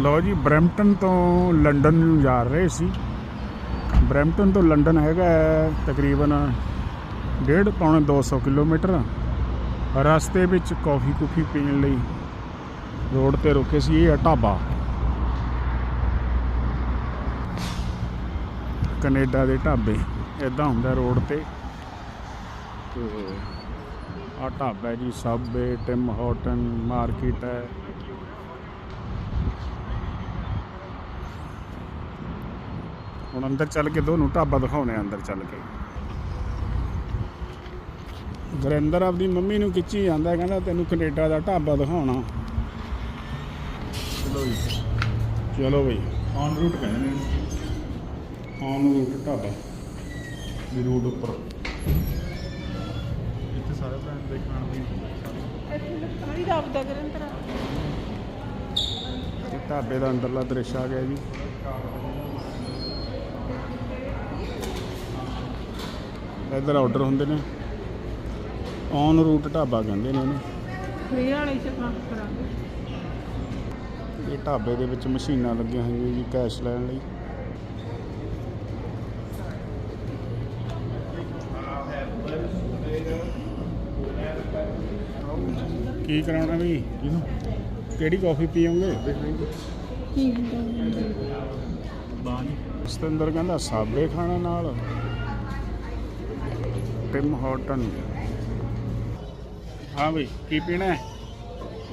ਲਓ ਜੀ, ਬਰੈਂਪਟਨ ਤੋਂ ਲੰਡਨ ਨੂੰ ਜਾ ਰਹੇ ਸੀ। ਬਰੈਂਪਟਨ ਤੋਂ ਲੰਡਨ ਹੈਗਾ ਤਕਰੀਬਨ ਡੇਢ ਪੌਣੇ 200 ਕਿਲੋਮੀਟਰ। ਰਸਤੇ ਵਿੱਚ ਕਾਫੀ ਕੁਫੀ ਪੀਣ ਲਈ ਰੋਡ ਤੇ ਰੁਕੇ ਸੀ ਇਹ ਢਾਬਾ। ਕੈਨੇਡਾ ਦੇ ਢਾਬੇ ਇਦਾਂ ਹੁੰਦਾ ਰੋਡ ਤੇ। ਤੇ ਆ ਢਾਬਾ ਜੀ ਸਬਵੇ ਟਿਮ ਹਾਰਟਨ ਮਾਰਕੀਟ ਹੈ। ਹੁਣ ਅੰਦਰ ਚੱਲ ਕੇ ਤੁਹਾਨੂੰ ਢਾਬਾ ਦਿਖਾਉਣੇ ਆ ਅੰਦਰ ਚੱਲ ਕੇ। ਗੁਰਿੰਦਰ ਆਪਦੀ ਮੰਮੀ ਨੂੰ ਖਿੱਚੀ ਜਾਂਦਾ ਕਹਿੰਦਾ ਤੈਨੂੰ ਕੈਨੇਡਾ ਦਾ ਢਾਬਾ ਦਿਖਾਉਣਾ। ਚਲੋ ਜੀ। ਚਲੋ ਬਈ। ਔਨ ਰੂਟ ਕਹਿੰਦੇ ਨੇ। On route dhaba. We road ਉੱਪਰ। ਇੱਥੇ ਸਾਰੇ ਬ੍ਰਾਂਡ ਦੇ ਖਾਣ ਦੀ ਇੱਥੇ ਲੱਕੜੀ ਦਾ ਆਪਦਾ ਕਰਨ ਤਰਾ। ਇਹ ਢਾਬੇ ਦਾ ਅੰਦਰਲਾ ਦ੍ਰਿਸ਼ ਆ ਗਿਆ ਜੀ। ਇੱਧਰ ਆਰਡਰ ਹੁੰਦੇ ਨੇ। ਔਨ ਰੂਟ ਢਾਬਾ ਕਹਿੰਦੇ ਨੇ ਇਹਨੂੰ ਫ੍ਰੀ ਵਾਲੇ ਕੰਮ ਕਰਾਂਗੇ। ਇਹ ਢਾਬੇ ਦੇ ਵਿੱਚ ਮਸ਼ੀਨਾਂ ਲੱਗੀਆਂ ਹੋਈਆਂ ਜੀ ਕੈਸ਼ ਲੈਣ ਲਈ। ਕੀ ਕਰਾਉਣਾ ਵੀ? ਇਹਨੂੰ ਕਿਹੜੀ ਕਾਫੀ ਪੀਓਗੇ? ਕੀ ਹੁੰਦਾ? ਸਤਿੰਦਰ ਕਹਿੰਦਾ ਸਾਬੇ ਖਾਣਾ ਨਾਲ। ਟਿਮ ਹਾਰਟਨ ਹਾਂ ਬਈ ਕੀ ਪੀਣਾ ਹੈ?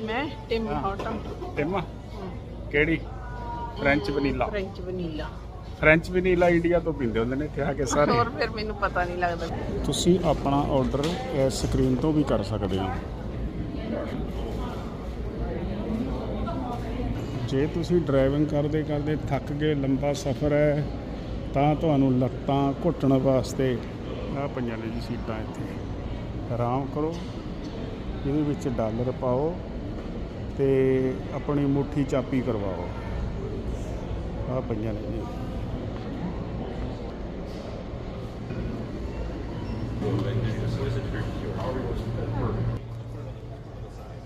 ਮੈਂ ਟਿਮ ਹਾਂ। ਹਾਟਮ ਟਿਮ ਕਿਹੜੀ? French vanilla French vanilla French vanilla India ਤੋਂ ਪੀਂਦੇ ਹੁੰਦੇ ਨੇ ਇੱਥੇ ਆ ਕੇ ਸਾਰੇ। ਹੋਰ ਫਿਰ ਮੈਨੂੰ ਪਤਾ ਨਹੀਂ ਲੱਗਦਾ। ਤੁਸੀਂ ਆਪਣਾ ਆਰਡਰ ਇਸ ਸਕਰੀਨ ਤੋਂ ਵੀ ਕਰ ਸਕਦੇ ਹੋ। ਜੇ ਤੁਸੀਂ ਡਰਾਈਵਿੰਗ ਕਰਦੇ ਕਰਦੇ ਥੱਕ ਗਏ ਲੰਬਾ ਸਫ਼ਰ ਹੈ ਤਾਂ ਤੁਹਾਨੂੰ ਲੱਤਾਂ ਘੁੱਟਣ ਵਾਸਤੇ ਆ ਪਈਆਂ ਨੇ ਜੀ ਸੀਟਾਂ ਇੱਥੇ। ਆਰਾਮ ਕਰੋ, ਇਹਦੇ ਵਿੱਚ ਡਾਲਰ ਪਾਓ ਤੇ ਆਪਣੀ ਮੁੱਠੀ ਚਾਪੀ ਕਰਵਾਓ। ਆ ਪਈਆਂ ਨੇ ਜੀ।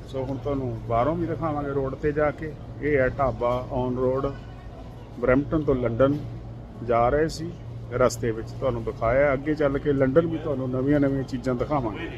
ਸੋ ਹੁਣ ਤੁਹਾਨੂੰ ਬਾਹਰੋਂ ਵੀ ਦਿਖਾਵਾਂਗੇ ਰੋਡ ਤੇ ਜਾ ਕੇ। ਇਹ ਹੈ ਢਾਬਾ ਔਨ ਰੋਡ ਬਰੈਂਪਟਨ ਤੋਂ ਲੰਡਨ ਜਾ ਰਹੇ ਸੀ। ਰਸਤੇ ਵਿੱਚ ਤੁਹਾਨੂੰ ਦਿਖਾਇਆ ਅੱਗੇ ਚੱਲ ਕੇ ਲੰਡਨ ਵੀ ਤੁਹਾਨੂੰ ਨਵੀਆਂ ਨਵੀਆਂ ਚੀਜ਼ਾਂ ਦਿਖਾਵਾਂਗੇ।